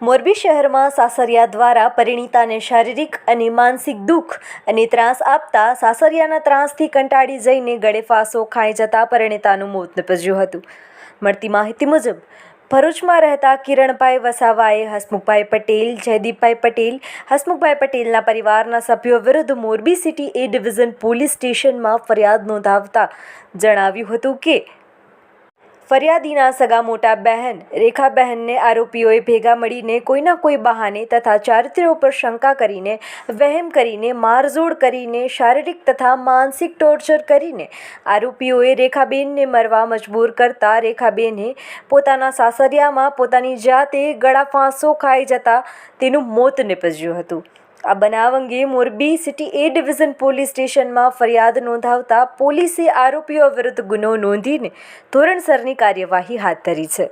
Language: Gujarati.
મોરબી શહેરમાં સાસરિયા દ્વારા પરિણીતાને શારીરિક અને માનસિક દુઃખ અને ત્રાસ આપતા સાસરિયાના ત્રાસથી કંટાળી જઈને ગળે ફાંસો ખાઈ જતા પરિણીતાનું મોત નિપજ્યું હતું. મળતી માહિતી મુજબ, ભરૂચમાં રહેતા કિરણભાઈ વસાવાએ હસમુખભાઈ પટેલ, જયદીપભાઈ પટેલ, હસમુખભાઈ પટેલના પરિવારના સભ્યો વિરુદ્ધ Morbi city A division police સ્ટેશનમાં ફરિયાદ નોંધાવતા જણાવ્યું હતું કે ફરિયાદીના સગા મોટા બહેન રેખાબહેનને આરોપીઓએ ભેગા મળીને કોઈના કોઈ બહાને તથા ચારિત્ર્ય ઉપર શંકા કરીને, વહેમ કરીને, મારઝોડ કરીને, શારીરિક તથા માનસિક ટોર્ચર કરીને આરોપીઓએ રેખાબેનને મરવા મજબૂર કરતા રેખાબેને પોતાના સાસરિયામાં પોતાની જાતે ગળા ફાંસો ખાઈ જતા તેનું મોત નિપજ્યું હતું. આ બનાવ અંગે Morbi city A division police સ્ટેશનમાં ફરિયાદ નોંધાવતા પોલીસે આરોપીઓ વિરુદ્ધ ગુનો નોંધીને ધોરણસરની કાર્યવાહી હાથ ધરી છે.